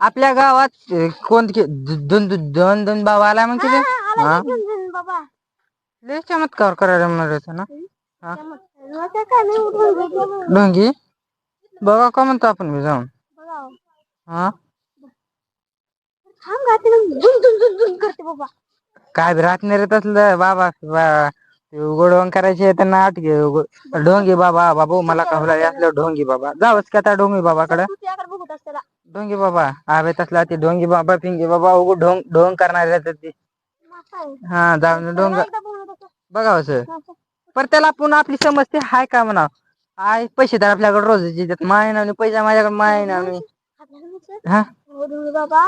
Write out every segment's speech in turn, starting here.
आपल्या गावात अं, कोण दोन दोन दोन भाऊ आला मग तिथे? हा बाबा. लय चमत्कार करायला मिळायचं ना? हा? ढोंगी बघा का म्हणतो आपण बी जाऊन. हा. थांब गाते झुन झुन झुन झुन करते बाबा. काय बी राहत नाही रे तसलं. बाबा बा- ते गोडवण करायचे त्यांना उग- ढोंगी बाबा बाबू मला कहला असलं ढोंगी बाबा. जावच का त्या ढोंगी बाबाकडे. तू त्याकडे बघत असते ढोंगी बाबा. आबे तसला ते ढोंगी बाबा पिंगी बाबा उगो ढोंग ढोंग करणार राहतात ते. हा जाऊन ढोंग बघावं हो, सर. पर त्याला पुन्हा आपली समजते हाय का म्हणा आय पैसे तर आपल्याकडे रोज देतात. माय नावनी पैसा माझ्याकडे माय नावनी. हा? बाबा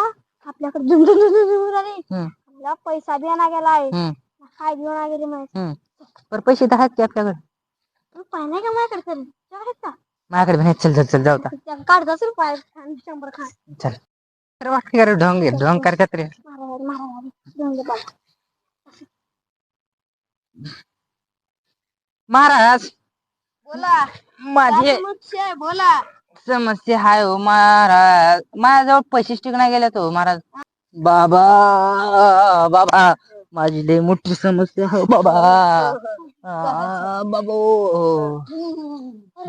आपल्याकडे झुन झुन झुन झुन आपला पैसा बी आणा गेला हम्म, काय बी आणा गेली माहिती पर पैसे तर आहेत की आपल्याकडे? पाहिजे का माझ्याकडे आहेत का? माझ्याकडे पण. चल चल चल जाऊ आता. त्या काढत असेल पाय खान शंभर खान चल. तर वाटते का रे ढोंग ढोंग करतात रे महाराज महाराज घेऊन दे बाबा महाराज. बोला. माझी काय समस्या आहे? बोला. समस्या हाय हो महाराज. माझ्याजवळ पैसेच टिकणार गेले तो महाराज. बाबा बाबा. माझी लय मोठी समस्या हो बाबा. आ, बाबू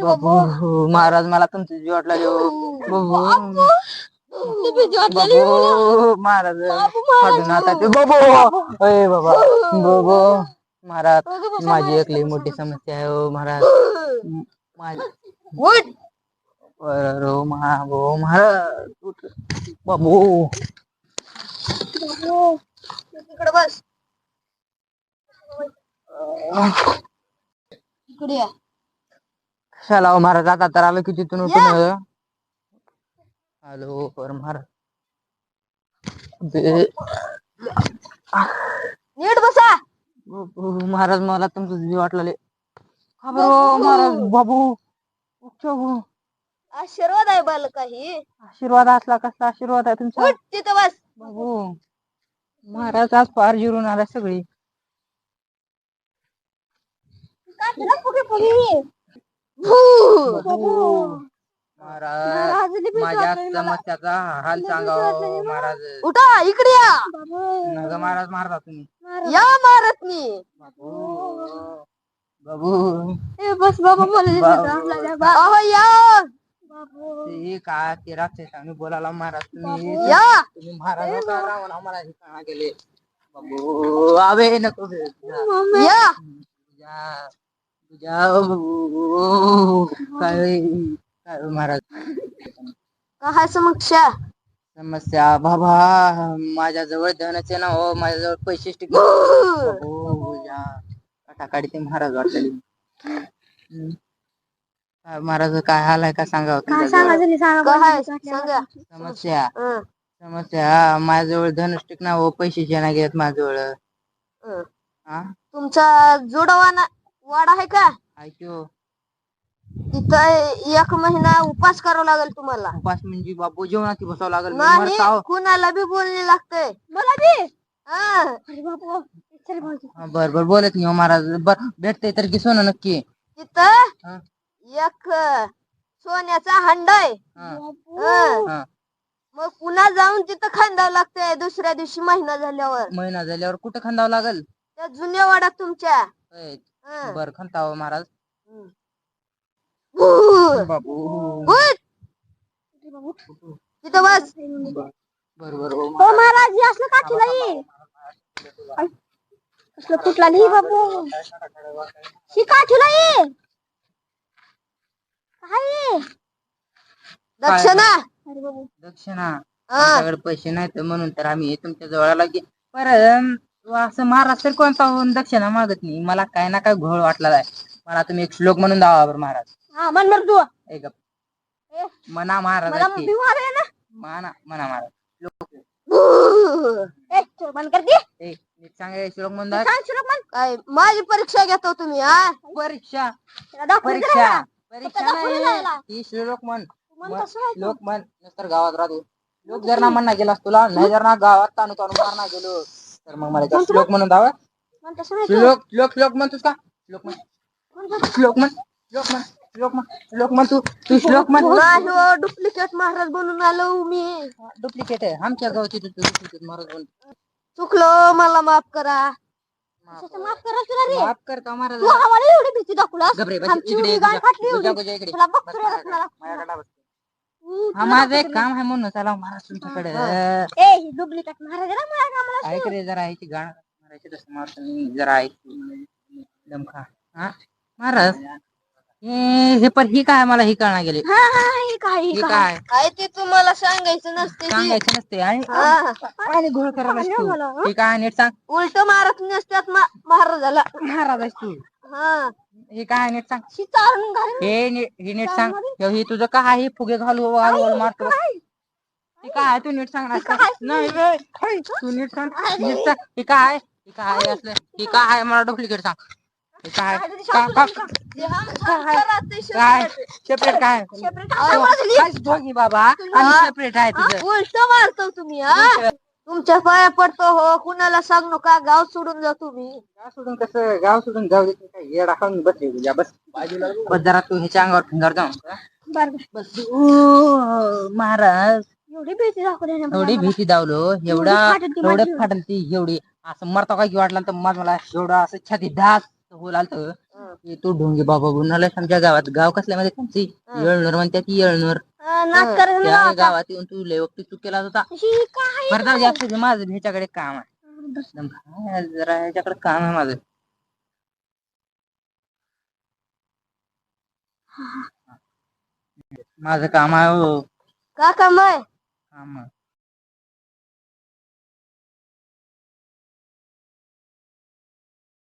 बाबू महाराज मला तुमची जीव वाटला देऊ बाबू बाबू महाराज फाटून आता ते बाबू अय बाबा बाबू महाराज माझी एक लय मोठी समस्या आहे हो महाराज. माझी रो महाबो महाराज उठ. बाबू. तिकडे बस. इकडे या. कशाला हो महाराज आता तर आलो की तिथून उठून हॅलो पर महाराज. नीट बसा. बाबू, महाराज मला तुमचं जीव वाटलं हो महाराज बाबू. आशीर्वाद आहे बाल काही आशीर्वाद असला कसला आशीर्वाद आहे तुमचा? तिथं बस. बाबू महाराज आज पार जिरून आला सगळी. काय तुला फुगे फुगे महाराज माझ्या समस्याचा हाल सांगाव महाराज. उठा इकडे या. नग महाराज मारता तुम्ही. या मारत मी. बाबू बाबू. ए बस बाबा मला अहो या. ते का ते राक्षसाने बोलायला महाराज. तुम्ही या तुम्ही महाराज रावण आम्हाला हे सांगा गेले? बाबू आवे नको. या. काय महाराज काय समस्या? समस्या. बाबा माझ्या जवळ धनच ना हो. माझ्या जवळ पैसे हो काढी ते महाराज. काय महाराज काय हाल आहे? का सांगा समस्या. समस्या. माझ्याजवळ धनुष टिकना हो. पैसे ना घेत माझ्याजवळ. तुमचा जोडवाना वाडा आहे का? ऐकू. तिथं एक महिना उपास करावा लागेल तुम्हाला. उपास म्हणजे बाबू जेवणाची बसावं लागेल. मी नाही मरता. कुणाला बी बोलणे लागतंय. मला बी? हा, बर बर बोलत नाही हो महाराज. बर भेटते तर की सोनं नक्की. तिथं हा, एक सोन्याचा हंड आहे. हा, हं. हा. मग पुन्हा जाऊन तिथं खांदावं लागतंय दुसऱ्या दिवशी महिना झाल्यावर. महिना झाल्यावर कुठं खांदावं लागल? त्या जुन्या वाड्यात तुमच्या. होय. बर खांदावं महाराज. बाबू. तिथं बस. हो महाराज. हे असलं काठीला ये असलं कुठला नाही बाबू. ही काठीला ये काय? दक्षिणा. दक्षिणा. आमच्याकडे पैसे नाहीत म्हणून तर आम्ही तुमच्या जवळ आला की पर अं, असं महाराज तर कोणता दक्षिणा मागत नाही. मला काय ना काय घोळ वाटला आहे मला तुम्ही एक श्लोक म्हणून द्यावा बरं महाराज. हा मन मर तू. ए, मना महाराज मला बिमार आहे ना. मना मना महाराज. श्लोक ए, चल, बंद कर ए, नीट सांगा श्लोक म्हणून दाख. सांग सुरत मन. काय माझी परीक्षा घेतो तुम्ही हा? परीक्षा. त्याला दाखवून दे परीक्षा. ना. परीक्षा दाखवून दे नाही. ना. ही श्लोक म्हण. मन कसं आहे? लोक म्हण. नंतर गावात राहतो लोक जर ना गेलास तुला नाही जर ना गावात ताणू ताणू मारणार गेलो तर मग मला एक श्लोक म्हणून दावा मन तसं नाही. श्लोक श्लोक श्लोक म्हणतोस का श्लोक म्हण श्लोक म्हण श्लोक म्हण श्लोक म्हण श्लोक म्हण तू तू श्लोक म्हण नाही हो डुप्लिकेट महाराज बनून आलो मी डुप्लिकेट आहे आमच्या गावची तू डुप्लिकेट महाराज बोल चुकलो मला माफ करा माफ करा तुला रे माफ कर का महाराज तू आम्हाला एवढी भीती दाखवलास गबरे बस आमची इकडे एवढी ये, गाय तुझ्या- फाटली तुझ्या एवढी. तुझ्या इकडे तुला बस बघतो रे माझ्याकडे, रत्नाला. माझ्याकडे बस. हा माझं एक. काम आहे म्हणून चला महाराज तुमच्याकडे. ए डुप्लिकेट महाराज कामाला ऐक रे जरा ऐक गाणं मारायचे तसं मारतो मी जरा ऐक. दमखा हा महाराज हे हे पण ही काय मला ही कळणार गेले. हा हा हे काय हे हे काय? काय? काय ते तुम्हाला सांगायचं नसते सांगायचं नसते. आणि हा. आणि घोळ करायला काय तू मला, हे. काय नीट सांग. उलट मारत नसतात महाराजाला महाराज आहेस तू. हा. हे काय नीट सांग. चारून. हे नी- हे नीट सांग. हे हे तुझं काय हे फुगे घालू घालू मारतो हे काय तू नीट सांग ना. नाही बे. तू नीट सांग. नीट सांग. हे काय? हे काय असलं? हे काय? मला डुप्लिकेट सांग. हे काय? का- का- हे काय. सेपरेट काय? शेपरेट. काय? दोघी बाबा. आणि सेपरेट आहे तुझं. उलट मारतो तुम्ही हा. तुमच्या पाया पडतो हो कुणाला सांग नका गाव सोडून जा तुम्ही. गाव सोडून कसं? गाव सोडून जाऊ देत काय बसले तुझ्या बस. बस जरा तू ह्याच्या अंगावर फिंगर जाऊन बस ओ, महाराज. एवढी भीती दाखवली ना एवढी मला. भीती दावलो एवढा फाटल ती माझी. एवढं फाटल ती एवढी. असं मरता काय की वाटलं तर माझ मला. एवढा असं छाती धास होल आलत. की तू ढोंगे बाबा गुन्हाला आमच्या गावात. गाव कसल्या मध्ये तुमची? येळनूर म्हणतात ती येळनूर. गावात येऊन तू लय वक्ती चूक केला होता. ही काय बरं जाऊ दे, असू दे, माझं ह्याच्याकडे काम आहे. एकदम काय जरा ह्याच्याकडे काम आहे माझं. माझं काम आहे हो. का काम आहे? काम